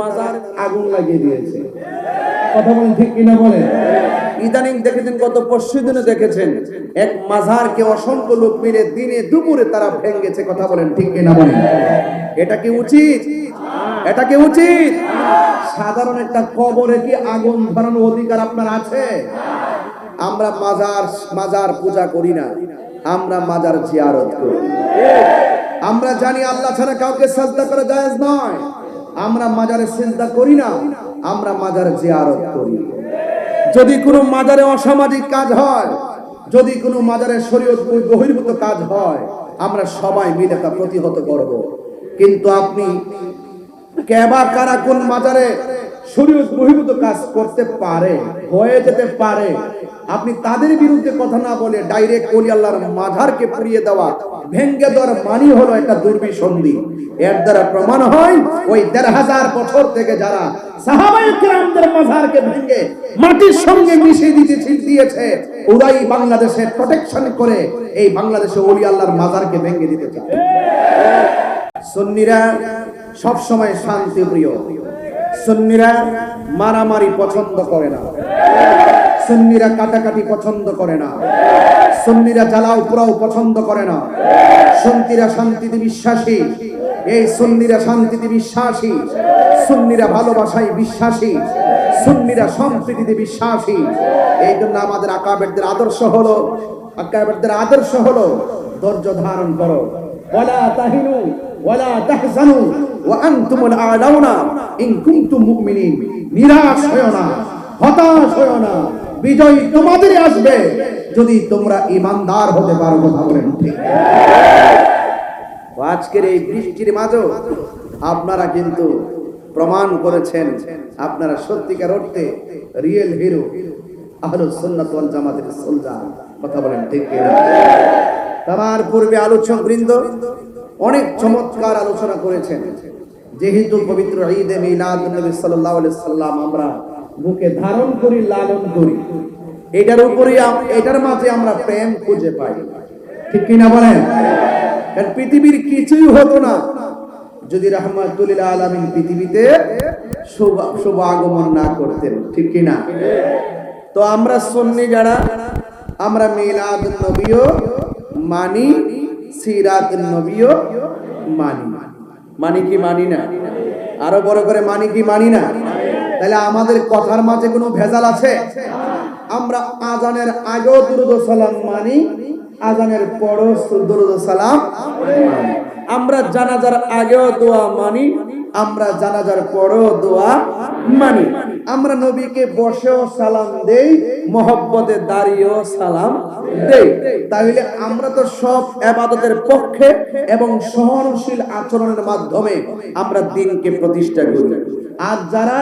মাজার আগুন লাগিয়ে দিয়েছে। কথা বলেন ঠিক কিনা বলেন? ইদানিং দেখেছেন গত পরশু দিনে দেখেছেন এক মাজারকে অসংখ্য লোক মিলে দিনে দুপুরে তারা ভেঙ্গেছে কথা বলেন ঠিক কিনা বলেন। এটা কি উচিত? এটা কি উচিত? সাধারণ একটা কবরে কি আগুন ধরানোর অধিকার আপনার আছে? আমরা মাজার মাজার পূজা করি না আমরা মাজার জিয়ারত করি। আমরা জানি আল্লাহ ছাড়া কাউকে সাজদা করা জায়েজ নয়। আমরা মাজারে চিন্তা করি না, আমরা মাজারে জিয়ারত করি। যদি কোনো মাজারে অসামাজিক কাজ হয়, যদি কোনো মাজারে শরীয়ত বহির্ভূত কাজ হয়, আমরা সবাই মিলে তা প্রতিহত করব। কিন্তু আপনি কেবা কারা কোন মাজারে শরীয়ত বহির্ভূত কাজ করতে পারে, হয়ে যেতে পারে। আপনি তাদের বিরুদ্ধে কথা না বলে ডাইরেক্ট ওলি আল্লাহর মাঝারকে পুড়িয়ে দেওয়া, ভেঙ্গে দেওয়ার মানি হলো একটা দুর্বিসন্ধি। এর দ্বারা প্রমাণ হয়, ওই দেড় হাজার বছর থেকে যারা মাঝারকে ভেঙ্গে মাটির সঙ্গে দিতে দিয়েছে, ওরাই বাংলাদেশে প্রোটেকশন করে এই বাংলাদেশে ওলি আল্লাহর মাজারকে ভেঙ্গে দিতে চায়। সুন্নিরা সব সময় শান্তি প্রিয় সুন্নিরা মারামারি পছন্দ করে না। সুন্নিরা কাটাকাটি পছন্দ করে না। সুন্নিরা জ্বালাও পোড়াও পছন্দ করে না। সুন্নিরা শান্তিতে বিশ্বাসী, এই সুন্নিরা শান্তিতে বিশ্বাসী। সুন্নিরা ভালোবাসায় বিশ্বাসী, সুন্নিরা সম্প্রীতিতে বিশ্বাসী। এই জন্য আমাদের আকাবেরদের আদর্শ হলো, আকাবেরদের আদর্শ হলো ধৈর্য ধারণ করো। ওয়ালা তাহিনু। নিরাশ না, হতাশ না। বিজয় তোমাদেরই আসবে যদি তোমরা ইমানদার হতে পারো কথা বলেন ঠিক। আজকের এই বৃষ্টির মাঝেও আপনারা কিন্তু প্রমাণ করেছেন, আপনারা সত্যিকার অর্থে রিয়েল হিরো আহলুস সুন্নাত ওয়াল জামাতের সোলজার কথা বলেন ঠিক তার পূর্বে আলোচক বৃন্দ অনেক চমৎকার আলোচনা করেছেন। যেহেতু পবিত্র ঈদে মিলাদ নবী সাল্লাল্লাহু আলাইহি সাল্লাম আমরা বুকে ধারণ করি, লালন করি। এটার উপরে এটার মাঝে আমরা প্রেম খুঁজে পাই। ঠিক কিনা বলেন? কারণ পৃথিবীর কিছুই হতো না। যদি রহমাতুল্লিল আলমিন পৃথিবীতে শুভ আগমন না করতেন, ঠিক কিনা? তো আমরা সন্নি যারা, আমরা মিলাদ নবীও মানি সিরাত নবীও মানি। মানি কি মানি না? আরও বড় করে মানি কি মানি না? তাহলে আমাদের কথার মাঝে কোনো ভেজাল আছে? আমরা আজানের আগেও দুরুদ সালাম মানি, আজানের পরও দুরুদ সালাম মানি। আমরা জানাজার আগেও দোয়া মানি, আমরা জানাজার পরও দোয়া মানি। আমরা নবীকে বসেও সালাম দেই, মহব্বতে দাঁড়িয়েও সালাম দেই। তাহলে আমরা তো সব আবাদতের পক্ষে এবং সহনশীল আচরণের মাধ্যমে আমরা দিনকে প্রতিষ্ঠা করি। আর যারা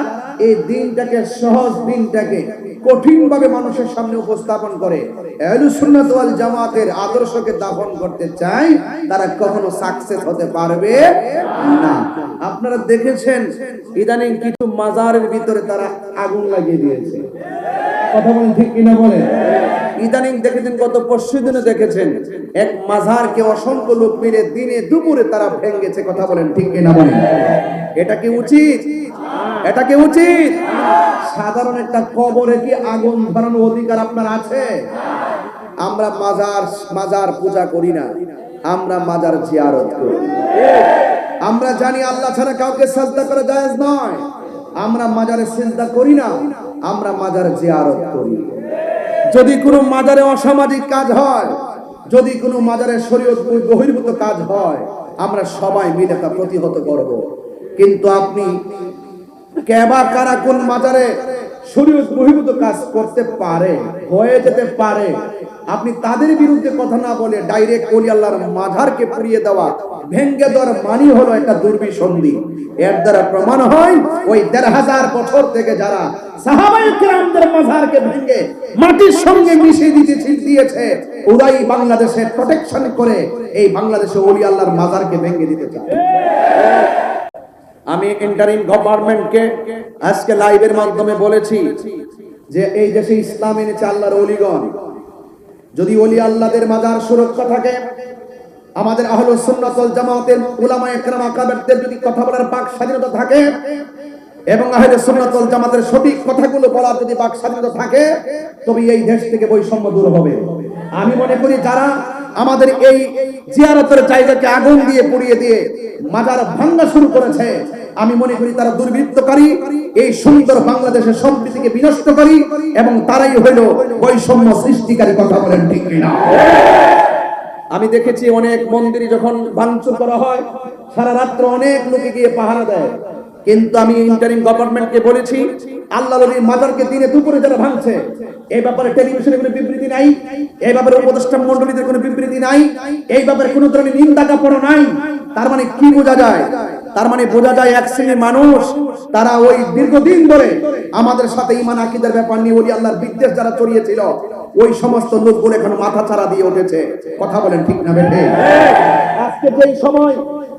এই দিনটাকে, সহজ দিনটাকে কঠিন ভাবে মানুষের সামনে উপস্থাপন করে। জামাতের আদর্শকে দাফন করতে চায়, তারা কখনো সাকসেস হতে পারবে না। আপনারা দেখেছেন, ইদানিং কিছু মাজারের ভিতরে তারা আগুন লাগিয়ে দিয়েছে। কথা বলেন ঠিক কিনা বলেন? ইদানিং দেখেছেন, গত পরশু দিনে দেখেছেন, এক মাজারকে অসংখ্য লোক মিলে দিনে দুপুরে তারা ভেঙ্গেছে কথা বলেন ঠিক কিনা বলেন? এটা কি উচিত? এটা কি উচিত? সাধারণ একটা কবরে কি আগুন ধরানোর অধিকার আপনার আছে? আমরা মাজার মাজার পূজা করি না। আমরা মাজার জিয়ারত করি। আমরা জানি আল্লাহ ছাড়া কাউকে সাজদা করা জায়েজ নয়। আমরা মাজারে সিজদা করি না, আমরা মাজার জিয়ারত করি। যদি কোনো মাজারে অসামাজিক কাজ হয়, যদি কোনো মাজারে শরীয়ত বহির্ভূত কাজ হয়, আমরা সবাই মিলে তা প্রতিহত করব। কিন্তু আপনি কেবা কারা কোন মাজারে শরীয়ত বহির্ভূত কাজ করতে পারে, হয়ে যেতে পারে, আপনি তাদের বিরুদ্ধে কথা না বলে ডাইরেক্ট ওলি আল্লাহর মাঝারকে পুড়িয়ে দেওয়া, ভেঙ্গে দেওয়ার মানি হলো একটা দুর্বিসন্ধি। এর দ্বারা প্রমাণ হয়, ওই দেড় হাজার বছর থেকে যারা সাহাবাই মাঝারকে ভেঙ্গে দিতে চায়। আমি ইন্টারিম গভর্নমেন্টকে আজকে লাইভের মাধ্যমে বলেছি যে এই দেশে ইসলাম এনেছে আল্লাহর অলিগণ। যদি অলি আল্লাহদের মাজার সুরক্ষা থাকে, আমাদের আহলুস সুন্নাত ওয়াল জামাতের উলামা একরাম আকাবেরদের যদি কথা বলার পাক স্বাধীনতা থাকে এবং আহলে সুন্নাত জামাতের সঠিক কথাগুলো বলার যদি বাক স্বাধীনতা থাকে তবে এই দেশ থেকে বৈষম্য দূর হবে। আমি মনে করি যারা আমাদের এই জিয়ারতের জায়গাকে আগুন দিয়ে পুড়িয়ে দিয়ে মাজার ভাঙ্গা শুরু করেছে। আমি মনে করি তারা দুর্বৃত্তকারী, এই সুন্দর বাংলাদেশের সম্প্রীতিকে বিনষ্টকারী এবং তারাই হইল বৈষম্য সৃষ্টিকারী কথা বলেন ঠিক কিনা। আমি দেখেছি অনেক মন্দিরে যখন ভাঙচুর করা হয়, সারা রাত্র অনেক লোকে গিয়ে পাহারা দেয়। কিন্তু আমি ইন্টারিম গভর্নমেন্টকে বলেছি, আল্লাহ নবীর মাজারকে দিনে দুপুরে যারা ভাঙছে, এই ব্যাপারে টেলিভিশনে কোনো বিবৃতি নাই, এই ব্যাপারে উপদেষ্টা মন্ডলীদের কোনো বিবৃতি নাই, এই ব্যাপারে কোনো ধরনের নিন্দা কাপড় নাই। তার মানে কি বোঝা যায়? তার মানে বোঝা যায় এক শ্রেণির মানুষ, তারা ওই দীর্ঘদিন ধরে আমাদের সাথে ইমান আকিদের ব্যাপার নিয়ে ওলি আল্লাহর বিদ্বেষ যারা ছড়িয়েছিল, ওই সমস্ত লোকগুলো এখন মাথা ছাড়া দিয়ে উঠেছে। কথা বলেন ঠিক না বেঠে? আজকে যেই সময়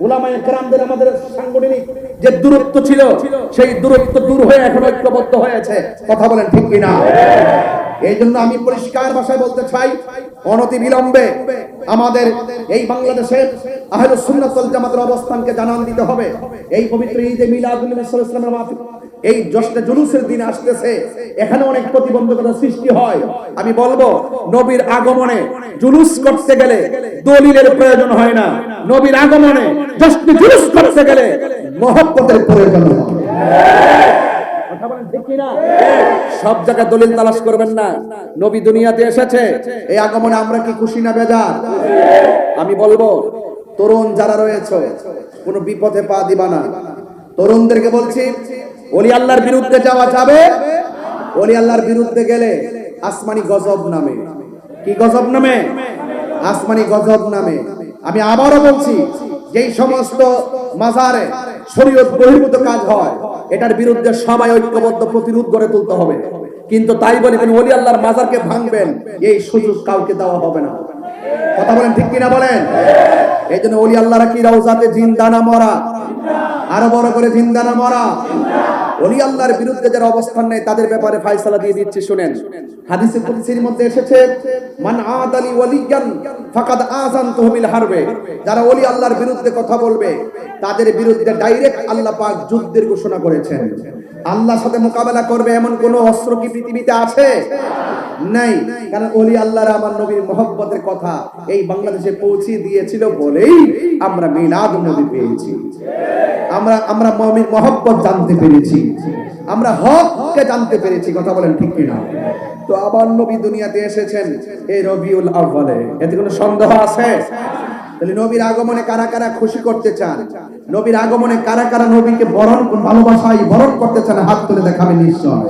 উলামায়ে কেরামদের আমাদের সাংগঠনিক যে দূরত্ব ছিল, সেই দূরত্ব দূর হয়ে এখন ঐক্যবদ্ধ হয়েছে। কথা বলেন ঠিক কিনা? এই জন্য আমি পরিষ্কার ভাষায় বলতে চাই অনতি বিলম্বে আমাদের এই বাংলাদেশের আহলে জামাতের অবস্থানকে জানান দিতে হবে। এই পবিত্র ঈদে ওয়াসাল্লামের মাহফিল এই জশ্নে জুলুসের দিন আসতেছে। এখানে অনেক প্রতিবন্ধকতা সৃষ্টি হয়। আমি বলব, নবীর আগমনে জুলুস করতে গেলে দলিলের প্রয়োজন হয় না। নবীর আগমনে জশ্নে জুলুস করতে গেলে মহব্বতের প্রয়োজন হয়? সব জায়গায় দলিল তালাশ করবেন না। নবী দুনিয়াতে এসেছে। এই আগমনে আমরা কি খুশি না বেজার? আমি বলব, তরুণ যারা রয়েছে, কোনো বিপদে পা দিবা না। তরুণদেরকে বলছি ওলি আল্লাহর বিরুদ্ধে যাওয়া যাবে? ওলি আল্লাহর বিরুদ্ধে গেলে আসমানি গজব নামে। কি গজব নামে? আসমানি গজব নামে। আমি আবারও বলছি, যেই সমস্ত মাজারে শরীয়ত বহির্ভূত কাজ হয়, এটার বিরুদ্ধে সবাই ঐক্যবদ্ধ প্রতিরোধ গড়ে তুলতে হবে। কিন্তু তাই বলে তিনি ওলি আল্লাহর মাজারকে ভাঙবেন, এই সুযোগ কাউকে দেওয়া হবে না। কথা বলেন ঠিক কিনা বলেন? এই জন্য ওলি আল্লাহরা কি রাউজাতে জিন্দানা মরা। আরও বড় করে জিন্দানা মরা। ওলি আল্লাহর বিরুদ্ধে যারা অবস্থান নেয়, তাদের ব্যাপারে ফায়সালা দিয়ে দিচ্ছি, শুনেন। হাদিসে কুদসির মধ্যে এসেছে, মান আদালি ওয়ালিয়ান ফাকাদ আযানতুহু বিল হারবে। যারা ওলি আল্লাহর বিরুদ্ধে কথা বলবে, তাদের বিরুদ্ধে ডাইরেক্ট আল্লাহ পাক যুদ্ধের ঘোষণা করেছেন। আল্লাহর সাথে মোকাবেলা করবে এমন কোন অস্ত্র কি পৃথিবীতে আছে? নাই, কারণ ওলি আল্লাহর আমার নবীর মহব্বতের কথা এই বাংলাদেশে পৌঁছে দিয়েছিল বলেই আমরা মিলাদ নবী পেয়েছি। আমরা আমরা মমির মহব্বত জানতে পেরেছি। আমরা হককে জানতে পেরেছি, কথা বলেন ঠিক কিনা? তো আবার নবী দুনিয়াতে এসেছেন, এই রবিউল আউ্বালে এতে কোনো সন্দেহ আছে? তাহলে নবীর আগমনে কারা কারা খুশি করতে চান? নবীর আগমনে কারা কারা নবীকে বরণ, ভালোবাসায় বরণ করতে চান, হাত তুলে দেখাবে নিশ্চয়।